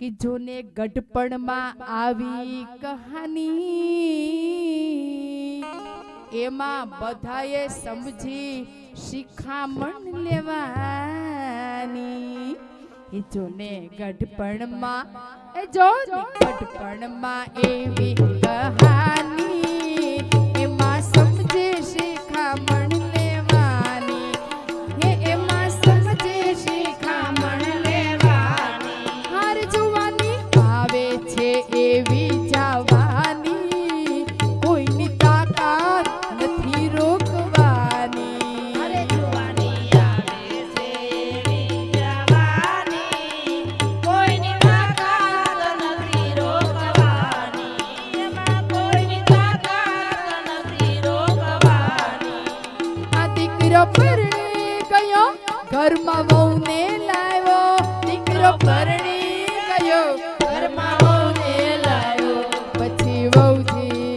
કે જોને ગઢપણમાં આવી કહાની? એમાં બધાએ સમજી શિખામણ લેવાની. એ જોને ગઢપણમાં, એ જો ગઢપણમાં એવી દીકરો પરણે કયો ઘરમાં વહુને લાવ્યો. દીકરો પરણે કયો ઘરમાં વહુને લાવ્યો. પછી વહુજી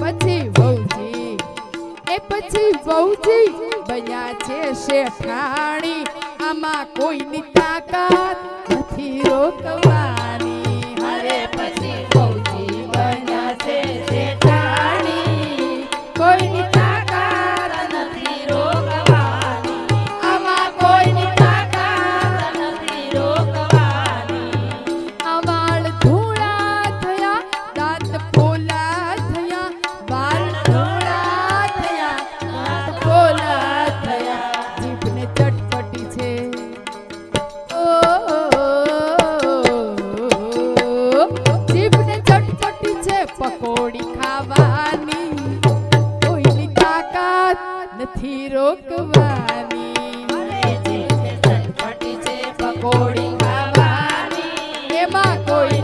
પછી વહુજી. એ પછી વહુજી બન્યા છે શેઠાણી. આમાં કોઈની તાકાત નથી રોકવા નથી રોકવાની. પકોડી ખાવાની. એમાં કોઈ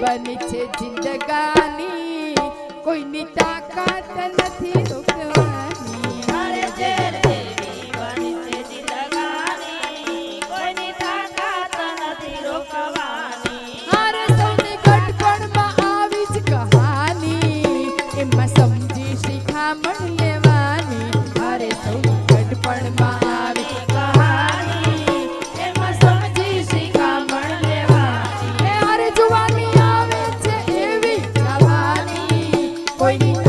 બની છે જિંદગાની કોઈની તાકાત નથી રોકવાની thôi